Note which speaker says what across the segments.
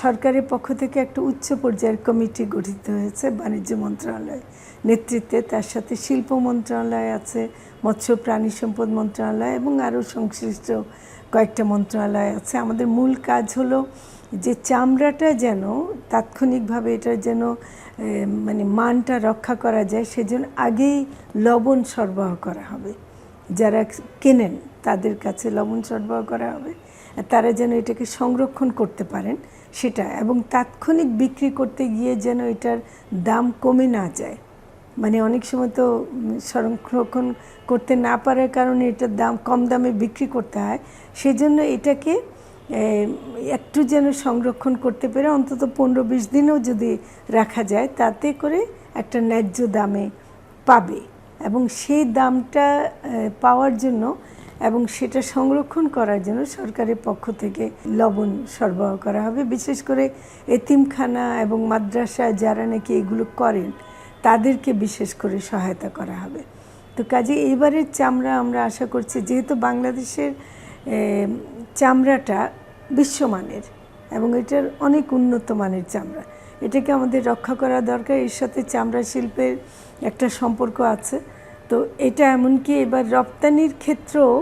Speaker 1: সরকারের পক্ষ থেকে একটা উচ্চ পর্যায়ের কমিটি গঠিত হয়েছে, বাণিজ্য মন্ত্রণালয়। নেতৃত্বে তার সাথে শিল্প মন্ত্রণালয় আছে, মৎস্য প্রাণী সম্পদ মন্ত্রণালয় এবং আরও সংশ্লিষ্ট কয়েকটা মন্ত্রণালয় আছে। আমাদের মূল কাজ হলো যে চামড়াটা যেন তাৎক্ষণিকভাবে এটা যেন মানে মানটা রক্ষা করা যায়, সেজন্য আগেই লবণ সরবরাহ করা হবে। যারা কেনেন তাদের কাছে লবণ সরবরাহ করা হবে। তারা যেন এটাকে সংরক্ষণ করতে পারেন। সেটা এবং তাৎক্ষণিক বিক্রি করতে গিয়ে যেন এটার দাম কমে না যায়। মানে অনেক সময় তো সংরক্ষণ করতে না পারার কারণে এটার দাম কম দামে বিক্রি করতে হয়। সেজন্য এটাকে একটু যেন সংরক্ষণ করতে পেরে অন্তত পনেরো বিশ দিনও যদি রাখা যায়, তাতে করে একটা ন্যায্য দামে পাবে। এবং সেই দামটা পাওয়ার জন্য এবং সেটা সংরক্ষণ করার জন্য সরকারের পক্ষ থেকে লবণ সরবরাহ করা হবে। বিশেষ করে এতিমখানা এবং মাদ্রাসা যারা নাকি এগুলো করেন, তাদেরকে বিশেষ করে সহায়তা করা হবে। তো কাজে এবারের চামড়া আমরা আশা করছি, যেহেতু বাংলাদেশের চামড়াটা বিশ্বমানের এবং এটার অনেক উন্নত মানের চামড়া। এটাকে আমাদের রক্ষা করা দরকার। এর সাথে চামড়া শিল্পের একটা সম্পর্ক আছে। তো এটা এমনকি এবার রপ্তানির ক্ষেত্রেও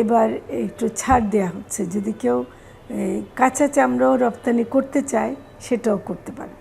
Speaker 1: এবার একটু ছাড় দেওয়া হচ্ছে। যদি কেউ কাঁচা চামড়াও রপ্তানি করতে চায়, সেটাও করতে পারবে।